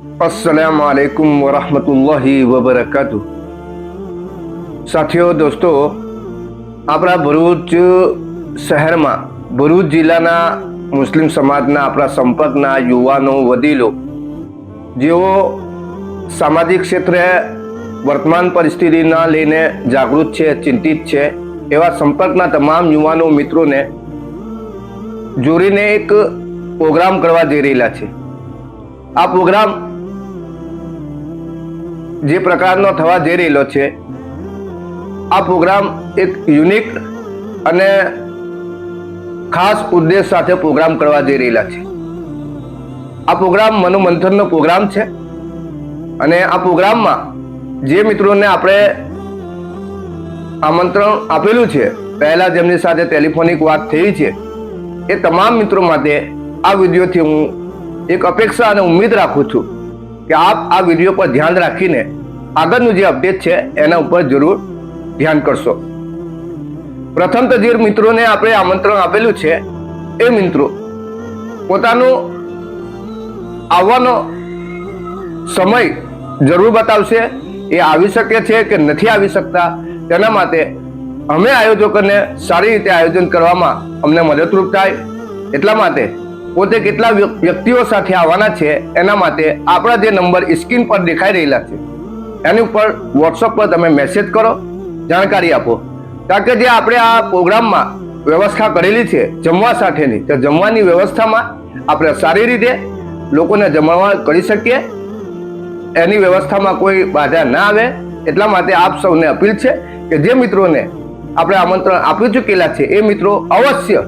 અસલામ આલેકુમ વરહમતુલ્લાહી વબરકાતુ સાથીઓ દોસ્તો આપણા ભરૂચ શહેરમાં ભરૂચ જિલ્લાના મુસ્લિમ સમાજના આપણા સંપર્કના યુવાનો વડીલો જેઓ સામાજિક ક્ષેત્રે વર્તમાન પરિસ્થિતિના લઈને જાગૃત છે ચિંતિત છે એવા સંપર્કના તમામ યુવાનો મિત્રોને જોડીને એક પ્રોગ્રામ કરવા જઈ રહેલા છે આ પ્રોગ્રામ જે પ્રકારનો થવા જઈ રહેલો છે. આ પ્રોગ્રામ એક યુનિક અને ખાસ ઉદ્દેશ સાથે પ્રોગ્રામ કરવા જઈ રહેલા છે. આ પ્રોગ્રામ મનોમંથનનો પ્રોગ્રામ છે અને આ પ્રોગ્રામમાં જે મિત્રોને આપણે આમંત્રણ આપેલું છે, પહેલાં જેમની સાથે ટેલિફોનિક વાત થઈ છે, એ તમામ મિત્રો માટે આ વિડીયોથી હું એક અપેક્ષા અને ઉમ્મીદ રાખું છું કે આપ આ વીડિયો પર ધ્યાન રાખીને આગળનું જે અપડેટ છે, એના ઉપર જરૂર ધ્યાન કરશો. પ્રથમ તો જે મિત્રોને આપણે આમંત્રણ આપેલું છે, એ મિત્રો, પોતાનું આવવાનો સમય જરૂર બતાવશે, એ આવી શકે છે કે નથી આવી શકતા, તેના માટે અમે આયોજકોને સારી રીતે આયોજન કરવામાં અમને મદદરૂપ થાય, એટલા માટે પોતે કેટલા વ્યક્તિઓ સાથે આવવાના છે, એના માટે આપણા જે નંબર સ્ક્રીન પર દેખાઈ રહેલા છે. એની ઉપર વોટ્સઅપ પર તમે મેસેજ કરો, જાણકારી આપો. કારણ કે જે આપણે આ પ્રોગ્રામમાં વ્યવસ્થા કરેલી છે, જમવા સાથેની, તો જમવાની વ્યવસ્થામાં આપણે સારી રીતે લોકોને જમવા કરી શકીએ. એની વ્યવસ્થામાં કોઈ બાધા ના આવે. એટલા માટે આપ સૌને અપીલ છે કે જે મિત્રોને આપણે આમંત્રણ આપી ચૂકેલા છે, એ મિત્રો અવશ્ય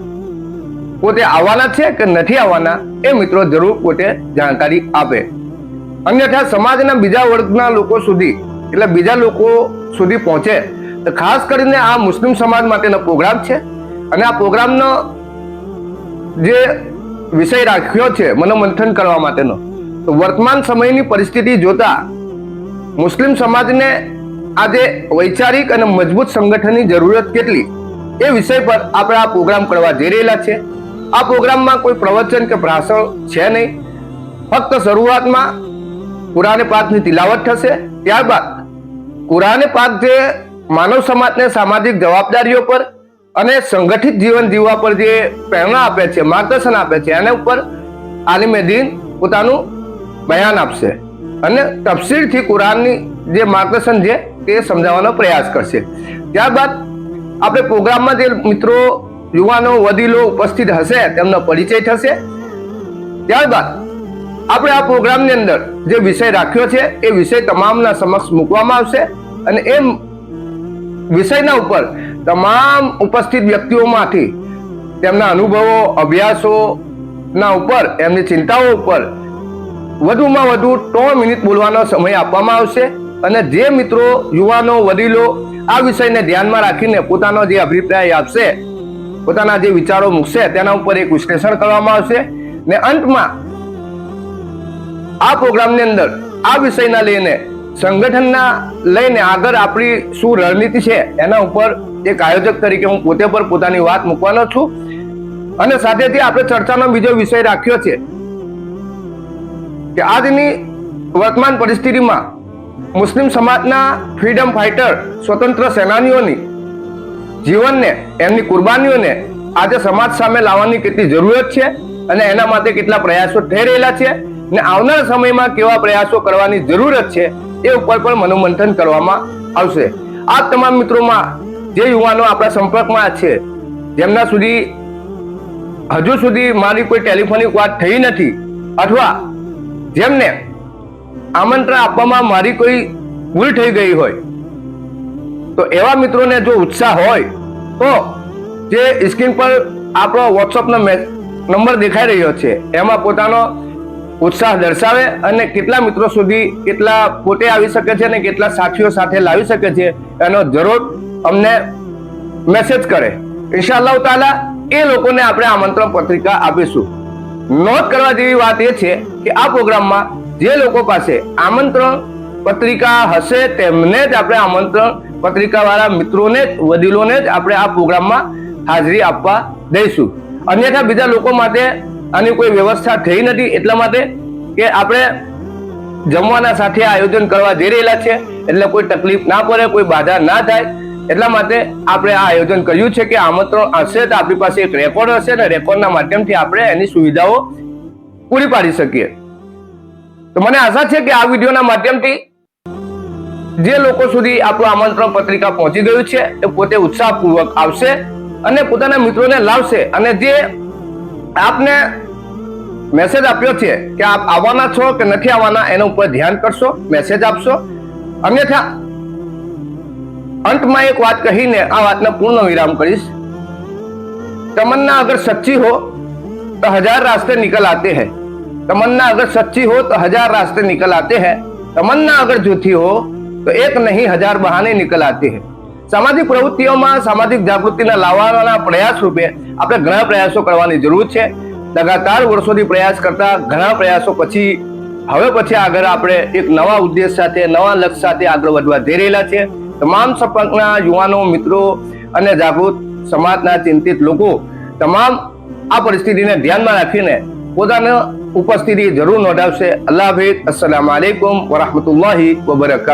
પોતે આવવાના છે કે નથી આવવાના એ મિત્રો જરૂર પોતે જાણકારી આપે. અન્યથા સમાજના બીજા વર્ગના લોકો સુધી, એટલે બીજા લોકો સુધી પહોંચે. તો ખાસ કરીને આ મુસ્લિમ સમાજ માટેનો પ્રોગ્રામ છે અને આ પ્રોગ્રામનો જે વિષય રાખ્યો છે મનોમંથન કરવા માટેનો. તો વર્તમાન સમયની પરિસ્થિતિ જોતા મુસ્લિમ સમાજને આજે વૈચારિક અને મજબૂત સંગઠનની જરૂરત કેટલી એ વિષય પર આપણે આ પ્રોગ્રામ કરવા જઈ રહેલા છે. આ પ્રોગ્રામમાં કોઈ પ્રવચન કે ભાષણ છે નહીં. ફક્ત શરૂઆતમાં કુરાને પાકની તિલાવત થશે. ત્યારબાદ કુરાને પાક જે માનવ સમાજને સામાજિક જવાબદારીઓ પર અને સંગઠિત જીવન જીવવા પર જે પ્રેરણા આપે છે, માર્ગદર્શન આપે છે, એના ઉપર આલિમે દીન પોતાનું બયાન આપશે અને તફસીરથી કુરાનની જે માર્ગદર્શન છે તે સમજાવવાનો પ્રયાસ કરશે. ત્યારબાદ આપણે પ્રોગ્રામમાં જે મિત્રો યુવાનો, વડીલો ઉપસ્થિત હશે, તેમનો પરિચય થશે. ત્યારબાદ આપણે આ પ્રોગ્રામની અંદર જે વિષય રાખ્યો છે, એ વિષય તમામના સમક્ષ મૂકવામાં આવશે અને એ વિષયના ઉપર તમામ ઉપસ્થિત વ્યક્તિઓમાંથી તેમના અનુભવો, અભ્યાસોના ઉપર, એમની ચિંતાઓ ઉપર વધુમાં વધુ ત્રણ મિનિટ બોલવાનો સમય આપવામાં આવશે અને જે મિત્રો, યુવાનો, વડીલો આ વિષયને ધ્યાનમાં રાખીને પોતાનો જે અભિપ્રાય આપશે પોતાના જે વિચારો મૂકશે, તેના ઉપર એક વિશ્લેષણ કરવામાં આવશે ને અંતમાં આ પ્રોગ્રામની અંદર, આ વિષયના લઈને, સંગઠનના લઈને આગળ આપણી શું રણનીતિ છે, એના ઉપર એક આયોજક તરીકે હું પોતે પર પોતાની વાત મૂકવાનો છું. અને સાથેથી આપણે ચર્ચાનો બીજો વિષય રાખ્યો છે કે આજની વર્તમાન પરિસ્થિતિમાં મુસ્લિમ સમાજના ફ્રીડમ ફાઇટર, સ્વતંત્ર સેનાનીઓની જીવનને, એમની કુરબાનીઓને આજે સમાજ સામે લાવવાની કેટલી જરૂરત છે અને એના માટે કેટલા પ્રયાસો થઈ રહેલા છે ને આવનારા સમયમાં કેવા પ્રયાસો કરવાની જરૂરત છે એ ઉપર પણ મનોમંથન કરવામાં આવશે. આ તમામ મિત્રોમાં જે યુવાનો આપણા સંપર્કમાં છે, જેમના સુધી, હજુ સુધી મારી કોઈ ટેલિફોનિક વાત થઈ નથી અથવા જેમને આમંત્રણ આપવામાં મારી કોઈ ભૂલ થઈ ગઈ હોય તો એવા મિત્રોને જો ઉત્સાહ હોય, તો જે સ્ક્રીન પર આપણો વોટ્સઅપનો નંબર દેખાઈ રહ્યો છે, એમાં પોતાનો ઉત્સાહ દર્શાવે અને કેટલા મિત્રો સુધી કેટલા પોતે આવી શકે છે અને કેટલા સાથીઓ સાથે લાવી શકે છે, એનો જરૂર અમને મેસેજ કરે. ઇન્શાઅલ્લાહ તાલા એ લોકોને આપણે આમંત્રણ પત્રિકા આપીશું. નોંધ કરવા જેવી વાત એ છે કે આ પ્રોગ્રામમાં જે લોકો પાસે આમંત્રણ પત્રિકા હશે, તેમને જ આપણે આમંત્રણ પત્રિકા વાળા મિત્રોને જ, વડીલોને જ આપણે આ પ્રોગ્રામમાં હાજરી આપવા દઈશું. અન્યથા બીજા લોકો માટે આની કોઈ વ્યવસ્થા થઈ નથી, એટલા માટે કે આપણે જમવાના સાથે આયોજન કરવા જઈ રહેલા છે, એટલે કોઈ તકલીફ ના પડે, કોઈ બાધા ના થાય. એટલા માટે આપણે આ આયોજન કર્યું છે કે આમંત્રણ હશે તો આપણી પાસે એક રેકોર્ડ હશે ને રેકોર્ડના માધ્યમથી આપણે એની સુવિધાઓ પૂરી પાડી શકીએ. તો મને આશા છે કે આ વિડીયોના માધ્યમથી જે લોકો સુધી આપણું આમંત્રણ પત્રિકા પહોંચી ગયું છે, એ પોતે ઉત્સાહપૂર્વક આવશે અને પોતાના મિત્રોને લાવશે. અને જે આપને મેસેજ આપ્યો છે કે આપ આવવાના છો કે નથી આવવાના, એના ઉપર ધ્યાન કરશો મેસેજ આપશો. અન્યથા, અંતમાં એક વાત કહીને આ વાતને પૂર્ણ વિરામ કરીશ. તમન્ના અગર સચ્ચી હો, તો હજાર રાસ્તે નિકલ આતે હૈ. તમન્ના અગર સચ્ચી હો, તો હજાર રાસ્તે નિકલ આતે હૈ. તમન્ના અગર જૂઠી હો તો એક નહીં, હજાર બહાને નિકલ આતી હૈ સામાજિક પ્રવૃત્તિઓમાં સામાજિક જાગૃતિના લાવવાના પ્રયાસ રૂપે આપણે ઘણા પ્રયાસો કરવાની જરૂર છે. લગાતાર વર્ષોથી પ્રયાસ કરતા ઘણા પ્રયાસો પછી, હવે પછી આગળ આપણે એક નવા ઉદ્દેશ સાથે, નવા લક્ષ્ય સાથે આગળ વધવા જઈ રહેલા છે. તમામ સંપર્કના યુવાનો, મિત્રો અને જાગૃત સમાજના ચિંતિત લોકો, તમામ આ પરિસ્થિતિને ધ્યાનમાં રાખીને પોતાની ઉપસ્થિતિ જરૂર નોંધાવશે. અલ્લાહ હાફિઝ. અસલામ આલેકુમ વરહમતુલ્લાહી વબરકાત